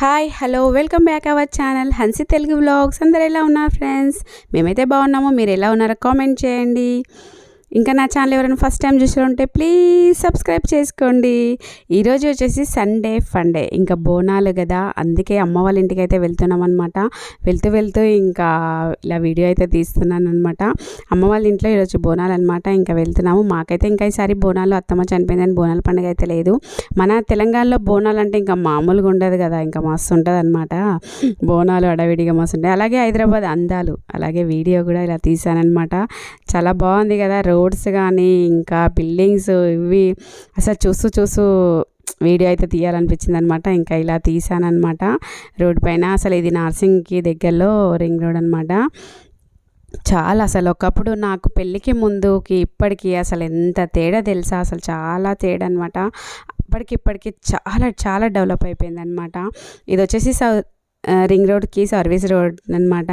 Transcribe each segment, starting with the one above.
Hi hello welcome back our channel Hansi Telugu vlogs అందరు ఎలా ఉన్నారు ఫ్రెండ్స్ మేమైతే బాగున్నాము మీరు ఎలా ఉన్నారో కామెంట్ చేయండి. ఇంకా నా ఛానల్ ఎవరైనా ఫస్ట్ టైం చూసారంటే ప్లీజ్ సబ్స్క్రైబ్ చేసుకోండి. ఈరోజు వచ్చేసి సండే ఫండే ఇంకా బోనాలు కదా అందుకే అమ్మ వాళ్ళ ఇంటికి అయితే వెళ్తున్నాం అనమాట వెళ్తూ వెళ్తూ ఇంకా ఇలా వీడియో అయితే తీస్తున్నాను అనమాట అమ్మ వాళ్ళ ఇంట్లో ఈరోజు బోనాలు అనమాట ఇంకా వెళ్తున్నాము. మాకైతే ఇంకా ఈసారి బోనాలు అత్తమ్మ చనిపోయిందని బోనాల పండుగ అయితే లేదు. మన తెలంగాణలో బోనాలు అంటే ఇంకా మామూలుగా ఉండదు కదా ఇంకా మస్తు ఉంటుంది అనమాట బోనాలు అడవిడిగా మస్తు ఉంటాయి. అలాగే హైదరాబాద్ అందాలు అలాగే వీడియో కూడా ఇలా తీసానమాట చాలా బాగుంది కదా రోడ్స్ కానీ ఇంకా బిల్డింగ్స్ ఇవి అసలు చూస్తూ చూస్తూ వీడియో అయితే తీయాలనిపించింది అనమాట ఇంకా ఇలా తీసానమాట రోడ్ పైన అసలు ఇది నార్సింగ్కి దగ్గరలో రింగ్ రోడ్ అనమాట. చాలా అసలు ఒకప్పుడు నాకు పెళ్ళికి ముందుకి ఇప్పటికి అసలు ఎంత తేడా తెలుసా? అసలు చాలా తేడా అనమాట. అప్పటికి ఇప్పటికి చాలా చాలా డెవలప్ అయిపోయింది అనమాట ఇది వచ్చేసి సౌ రింగ్ రోడ్కి సర్వీస్ రోడ్ అనమాట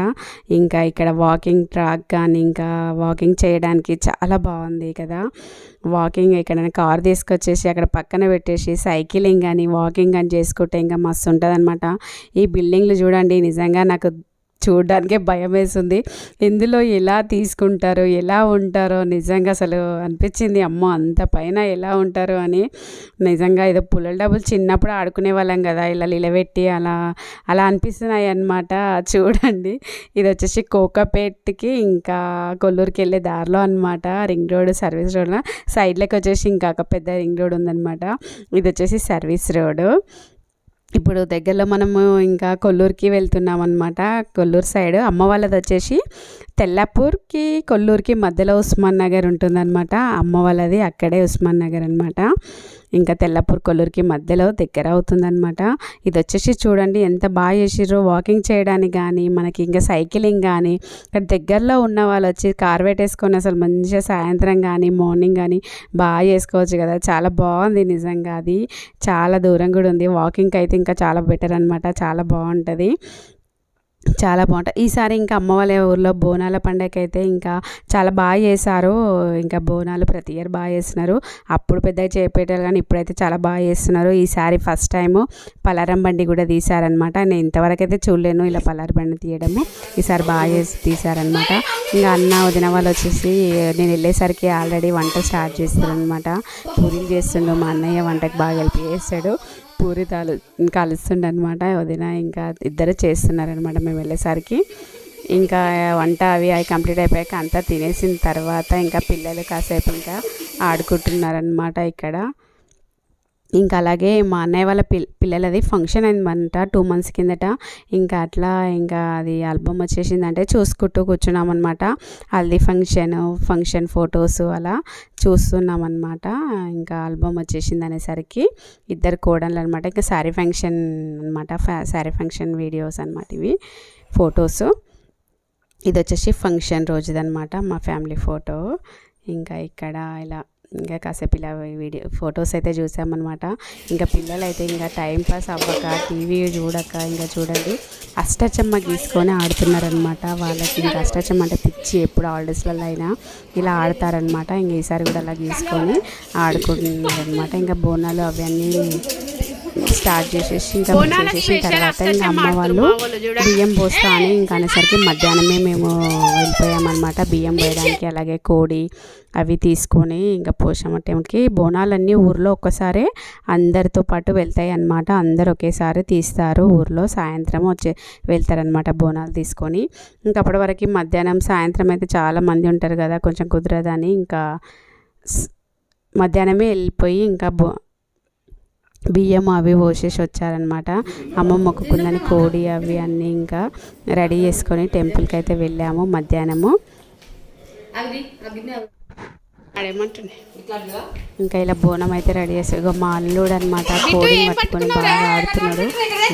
ఇంకా ఇక్కడ వాకింగ్ ట్రాక్ కానీ ఇంకా వాకింగ్ చేయడానికి చాలా బాగుంది కదా. వాకింగ్ ఎక్కడైనా కార్ తీసుకొచ్చేసి అక్కడ పక్కన పెట్టేసి సైకిలింగ్ కానీ వాకింగ్ కానీ చేసుకుంటే ఇంకా మస్తు ఉంటుంది ఈ బిల్డింగ్లు చూడండి నిజంగా నాకు చూడడానికే భయం వేసింది ఇందులో ఎలా తీసుకుంటారో ఎలా ఉంటారో నిజంగా అసలు అనిపించింది అమ్మో అంత పైన ఎలా ఉంటారో అని. నిజంగా ఏదో పుల్లల డబ్బులు చిన్నప్పుడు ఆడుకునే వాళ్ళం కదా ఇలా నిలబెట్టి అలా అలా అనిపిస్తున్నాయి అన్నమాట. చూడండి ఇది వచ్చేసి కోకపేట్కి ఇంకా కొల్లూరుకి వెళ్ళే దారిలో అనమాట రింగ్ రోడ్ సర్వీస్ రోడ్ సైడ్లోకి వచ్చేసి ఇంకా పెద్ద రింగ్ రోడ్ ఉందన్నమాట. ఇది వచ్చేసి సర్వీస్ రోడ్. ఇప్పుడు దగ్గరలో మనము ఇంకా కొల్లూరుకి వెళ్తున్నాం అనమాట కొల్లూరు సైడ్ అమ్మ వాళ్ళది వచ్చేసి తెల్లపూర్కి కొల్లూరుకి మధ్యలో ఉస్మాన్ నగర్ ఉంటుందన్నమాట. అమ్మ వాళ్ళది అక్కడే ఉస్మాన్ నగర్ అనమాట ఇంకా తెల్లపూర్ కొల్లూరుకి మధ్యలో దగ్గర అవుతుందనమాట ఇది వచ్చేసి చూడండి ఎంత బాగా చేసిర్రో. వాకింగ్ చేయడానికి కానీ మనకి ఇంకా సైకిలింగ్ కానీ ఇక్కడ దగ్గరలో ఉన్న వాళ్ళు వచ్చి కార్ పెట్టేసుకొని అసలు మంచిగా సాయంత్రం కానీ మార్నింగ్ కానీ బాగా చేసుకోవచ్చు కదా. చాలా బాగుంది నిజంగా అది. చాలా దూరం కూడా ఉంది. వాకింగ్కి అయితే ఇంకా చాలా బెటర్ అనమాట చాలా బాగుంటుంది. చాలా బాగుంటుంది ఈసారి ఇంకా అమ్మ వాళ్ళ ఊర్లో బోనాల పండగ అయితే ఇంకా చాలా బాగా చేశారు. ఇంకా బోనాలు ప్రతి ఇయర్ బాగా చేస్తున్నారు. అప్పుడు పెద్దగా చేపేటారు కానీ ఇప్పుడైతే చాలా బాగా చేస్తున్నారు. ఈసారి ఫస్ట్ టైము పలారం బండి కూడా తీశారనమాట నేను ఇంతవరకు అయితే చూడలేను. ఇలా పలారం బండి తీయడము ఈసారి బాగా చేసి తీశారనమాట ఇంకా అన్న వదిన వాళ్ళు వచ్చేసి నేను వెళ్ళేసరికి ఆల్రెడీ వంట స్టార్ట్ చేస్తారనమాట పూరీలు చేస్తుండు. మా అన్నయ్య వంటకి బాగా హెల్ప్ చేస్తాడు పూరి తాలు కాలుస్తుండనమాట వదిన ఇంకా ఇద్దరు చేస్తున్నారనమాట మేము వెళ్ళేసరికి. ఇంకా వంట అవి అవి కంప్లీట్ అయిపోయాక అంతా తినేసిన తర్వాత ఇంకా పిల్లలు కాసేపు ఇంకా ఆడుకుంటున్నారనమాట ఇక్కడ. ఇంకా అలాగే మా అన్నయ్య వాళ్ళ పిల్ పిల్లలది ఫంక్షన్ అయిందన్నమాట టూ మంత్స్ కిందట. ఇంకా అట్లా ఇంకా అది ఆల్బమ్ వచ్చేసిందంటే చూసుకుంటూ కూర్చున్నాం అనమాట హల్దీ ఫంక్షన్ ఫంక్షన్ ఫొటోస్ అలా చూస్తున్నాం అనమాట ఇంకా ఆల్బమ్ వచ్చేసింది అనేసరికి ఇద్దరు కోడళ్ళు అనమాట ఇంకా శారీ ఫంక్షన్ అనమాట శారీ ఫంక్షన్ వీడియోస్ అనమాట ఇవి ఫొటోస్. ఇది వచ్చేసి ఫంక్షన్ రోజుదనమాట మా ఫ్యామిలీ ఫోటో. ఇంకా ఇక్కడ ఇలా ఇంకా కాసేపు ఇలా వీడియో ఫొటోస్ అయితే చూసామన్నమాట. ఇంకా పిల్లలు అయితే ఇంకా టైంపాస్ అవ్వక టీవీ చూడక ఇంకా చూడండి అష్టచమ్మ గీసుకొని ఆడుతున్నారనమాట వాళ్ళకి ఇంకా అష్టచమ్మ అంటే పిచ్చి ఎప్పుడు హాలిడేస్లలో అయినా ఇలా ఆడతారనమాట ఇంకా ఈసారి కూడా అలా గీసుకొని ఆడుకుంటున్నారనమాట ఇంకా బోనాలు అవన్నీ స్టార్ట్ చేసేసి ఇంకా చేసేసిన తర్వాత ఇంకా అమ్మ వాళ్ళు బియ్యం పోస్తా అని ఇంకా అనేసరికి మధ్యాహ్నమే మేము వెళ్ళిపోయామన్నమాట. బియ్యం పోయడానికి అలాగే కోడి అవి తీసుకొని ఇంకా పోషమ్మ టైంకి బోనాలన్నీ ఊర్లో ఒక్కసారే అందరితో పాటు వెళ్తాయి అన్నమాట అందరు ఒకేసారి తీస్తారు. ఊర్లో సాయంత్రం వచ్చే వెళ్తారనమాట బోనాలు తీసుకొని. ఇంకా అప్పటి వరకు మధ్యాహ్నం సాయంత్రం అయితే చాలా మంది ఉంటారు కదా కొంచెం కుదరదని. ఇంకా మధ్యాహ్నమే వెళ్ళిపోయి ఇంకా బో బియ్యం అవి పోసేసి వచ్చారనమాట అమ్మ మొక్కుకుందని కోడి అవి అన్నీ ఇంకా రెడీ చేసుకొని టెంపుల్కి అయితే వెళ్ళాము మధ్యాహ్నము. ఇంకా ఇలా బోనం అయితే రెడీ చేసి ఇక మా అల్లుడు అనమాట కోడి పట్టుకొని బాగా ఆడుతున్నాడు.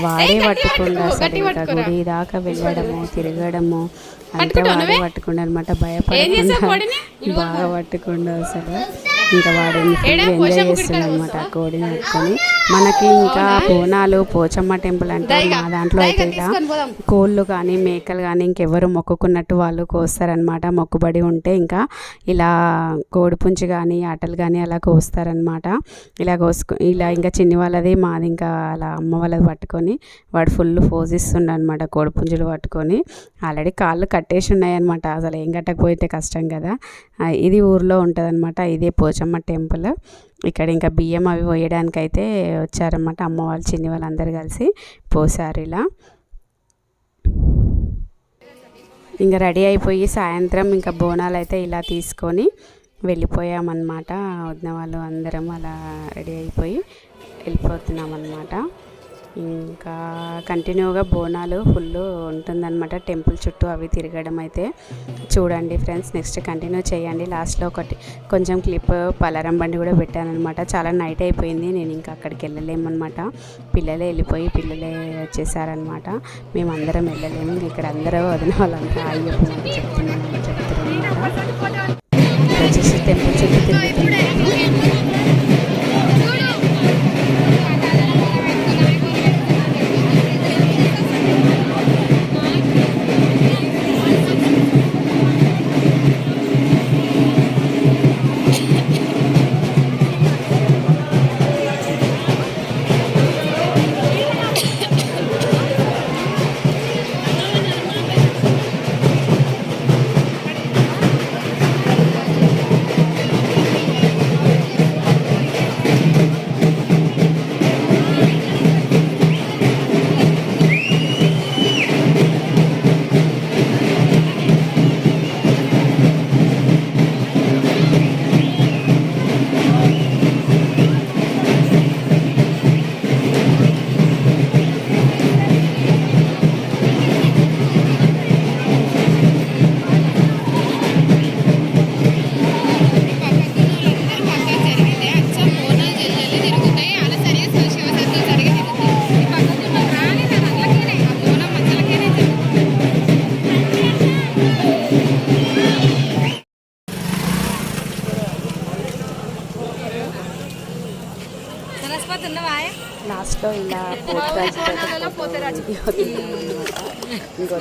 వాడే పట్టుకుండా అసలు ఇంకా గుడి దాకా వెళ్ళడము తిరగడము అంతా వాడే పట్టుకుండా అనమాట భయపడకుండా బాగా పట్టుకుండా అసలు. ఇంకా వాడిని ఎంజాయ్ చేస్తున్నాడు అనమాట ఆ కోడిని పట్టుకొని. మనకి ఇంకా బోనాలు పోచమ్మ టెంపుల్ అంటే మా దాంట్లో అయితే ఇలా కోళ్ళు కానీ మేకలు కానీ ఇంకెవరు మొక్కుకున్నట్టు వాళ్ళు కోస్తారనమాట మొక్కుబడి ఉంటే ఇంకా ఇలా కోడిపుంచి కానీ ఆటలు కానీ అలా కోస్తారనమాట ఇలా కోసుకు ఇలా ఇంకా చిన్ని వాళ్ళది మాది ఇంకా అలా అమ్మ వాళ్ళది పట్టుకొని వాడు ఫుల్ ఫోజ్ ఇస్తుండ అనమాట కోడిపుంజులు పట్టుకొని. ఆల్రెడీ కాళ్ళు కట్టేసి ఉన్నాయన్నమాట. అసలు ఏం కట్టకపోతే కష్టం కదా. ఇది ఊర్లో ఉంటుంది ఇదే పోచమ్మ టెంపుల్. ఇక్కడ ఇంకా బియ్యం అవి పోయడానికైతే అయితే వచ్చారన్నమాట అమ్మ వాళ్ళు చిన్ని వాళ్ళందరూ కలిసి పోసారు ఇలా. ఇంకా రెడీ అయిపోయి సాయంత్రం ఇంకా బోనాలు అయితే ఇలా తీసుకొని వెళ్ళిపోయామన్నమాట. వదిన వాళ్ళు అందరం అలా రెడీ అయిపోయి వెళ్ళిపోతున్నామన్నమాట. ఇంకా కంటిన్యూగా బోనాలు ఫుల్ ఉంటుందన్నమాట. టెంపుల్ చుట్టూ అవి తిరగడం అయితే. చూడండి ఫ్రెండ్స్ నెక్స్ట్ కంటిన్యూ చేయండి. లాస్ట్లో ఒకటి కొంచెం క్లిప్ పలారం బండి కూడా పెట్టానమాట చాలా నైట్ అయిపోయింది నేను ఇంకా అక్కడికి వెళ్ళలేమన్నమాట. పిల్లలే వెళ్ళిపోయి పిల్లలే వచ్చేసారనమాట మేము అందరం వెళ్ళలేము ఇక్కడ అందరూ వదిన వాళ్ళంతా అయ్యప్పని చెప్తున్నాను చెప్తున్నారు వచ్చేసి టెంపుల్ చుట్టూ తిరుగుతున్నాం లాస్ట్లో ఇలా పోతరాజు ఇంకొక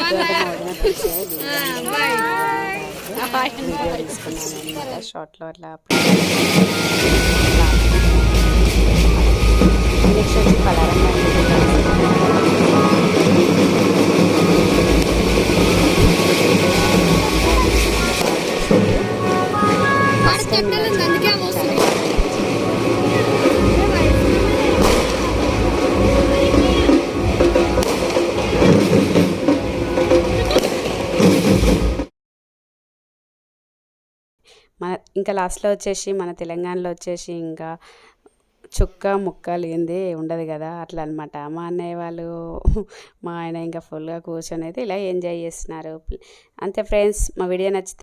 తీసుకున్నాను అనమాట షార్ట్లో అట్లా నెక్స్ట్ వచ్చి పలారం మన ఇంకా లాస్ట్లో వచ్చేసి మన తెలంగాణలో వచ్చేసి ఇంకా చుక్క ముక్క లేనిదే ఉండదు కదా అట్లా అనమాట మా అన్నయ్య వాళ్ళు మా ఆయన ఇంకా ఫుల్గా కూర్చొని అయితే ఇలా ఎంజాయ్ చేస్తున్నారు. అంతే ఫ్రెండ్స్ మా వీడియో నచ్చితే